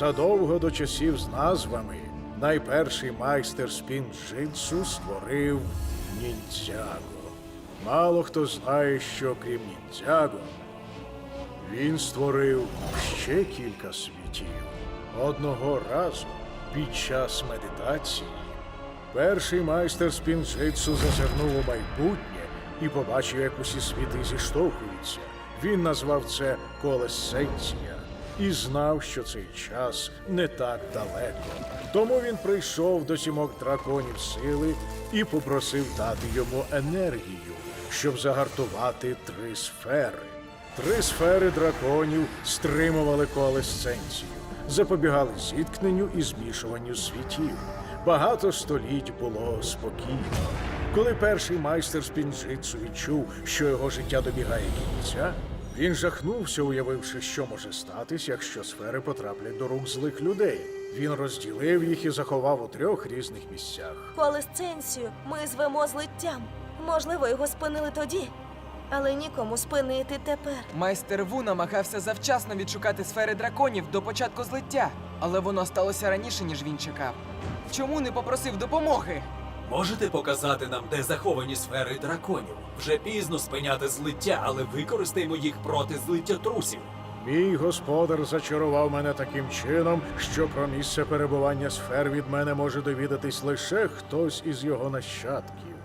Задовго до часів з назвами найперший майстер спін-джитсу створив ніндзяго. Мало хто знає, що крім ніндзяго, він створив ще кілька світів. Одного разу під час медитації перший майстер спінджитсу зазирнув у майбутнє і побачив, як усі світи зіштовхуються. Він назвав це колесенція і знав, що цей час не так далеко. Тому він прийшов до сімок драконів сили і попросив дати йому енергію, щоб загартувати три сфери. Три сфери драконів стримували коалесценцію, запобігали зіткненню і змішуванню світів. Багато століть було спокійно. Коли перший майстер спінджитсу відчув, що його життя добігає кінця, він жахнувся, уявивши, що може статись, якщо сфери потраплять до рук злих людей. Він розділив їх і заховав у трьох різних місцях. Коалесценцію ми звемо злиттям. Можливо, його спинили тоді, але нікому спинити тепер. Майстер Ву намагався завчасно відшукати сфери драконів до початку злиття, але воно сталося раніше, ніж він чекав. Чому не попросив допомоги? Можете показати нам, де заховані сфери драконів? Вже пізно спиняти злиття, але використаємо їх проти злиття трусів. Мій господар зачарував мене таким чином, що про місце перебування сфер від мене може довідатись лише хтось із його нащадків.